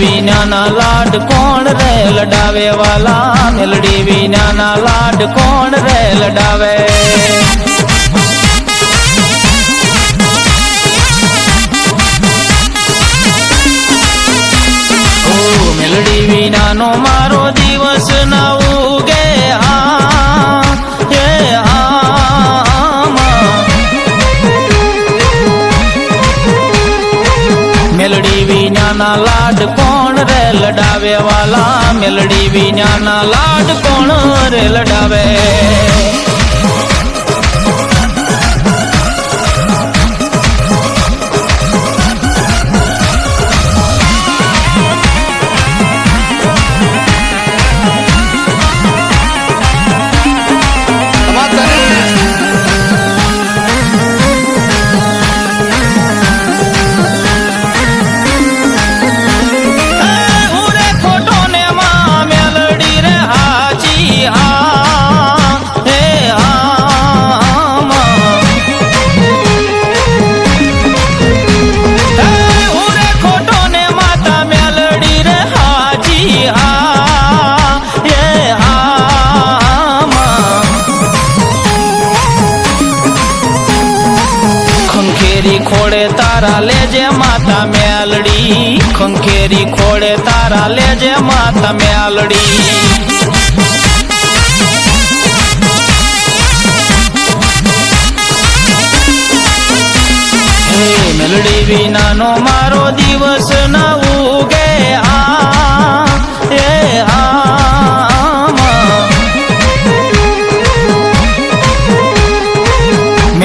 વિનાના લાડ કોણ રે લડાવે વાલા? મેલડી વિનાના લાડ કોણ રે લડાવે? મેલડી વિનાનો મારો દિવસ ના ઉગે. વિનાના લાડ કોણ રે લડાવે વાલા? મેલડી વિનાના લાડ કોણ રે લડાવે? ખંખેરી ખોડે તારા લેજે માતા મેલડી, ખંખેરી ખોડે તારા લેજે માતા મેલડી. મેલડી વિનાનો મારો દિવસ ન ઉગે આ.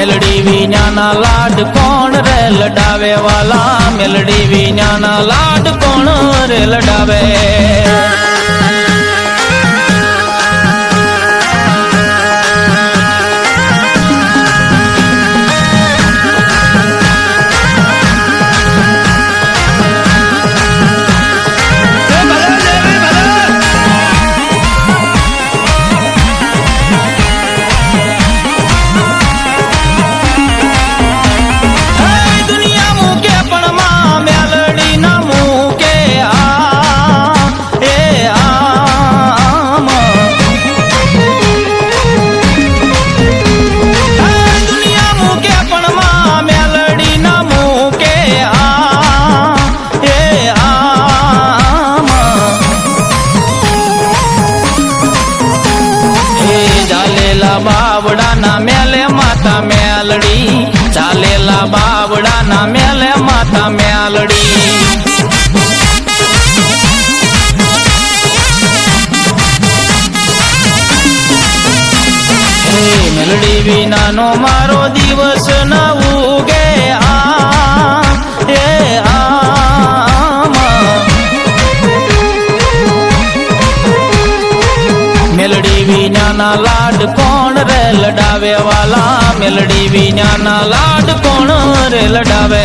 મેલડી વિનાના લાડ કોણ રે લડાવે વાલા? મેલડી વિનાના લાડ કોણ રે લડાવે ચાલેલા બાવડાના મેલે માતા મેલડી. ચાલેલા બાવડાના મેલે માતા મેલડી. મેલડી વિનાનો મારો દિવસ ન ઉગે આ. એ આમાં મેલડી વિનાના લાડ કોણ રે લડાવે વાલા? મેલડી વિનાના લાડ કોણ રે લડાવે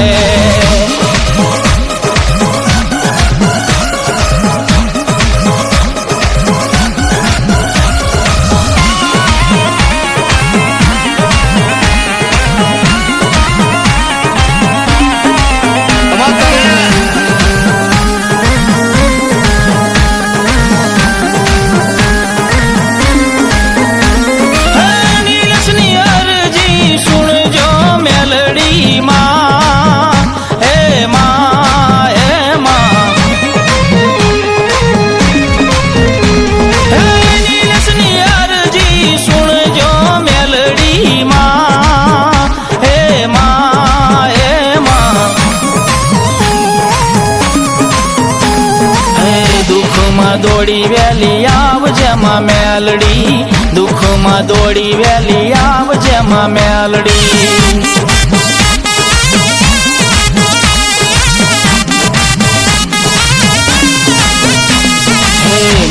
દોડી વેલી આવજે માં મેલડી. દુઃખમાં દોડી વેલી આવજે માં મેલડી.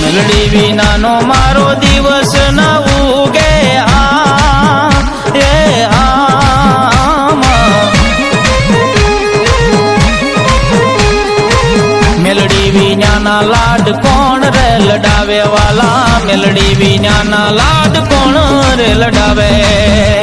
મેલડી વિનાનો મારો દિવસ ન ઉગે આ. આમાં. મેલડી વિનાના લાડ કોણ રે લડાવે વાલા? મેલડી વિનાના લાડ કોણ રે લડાવે?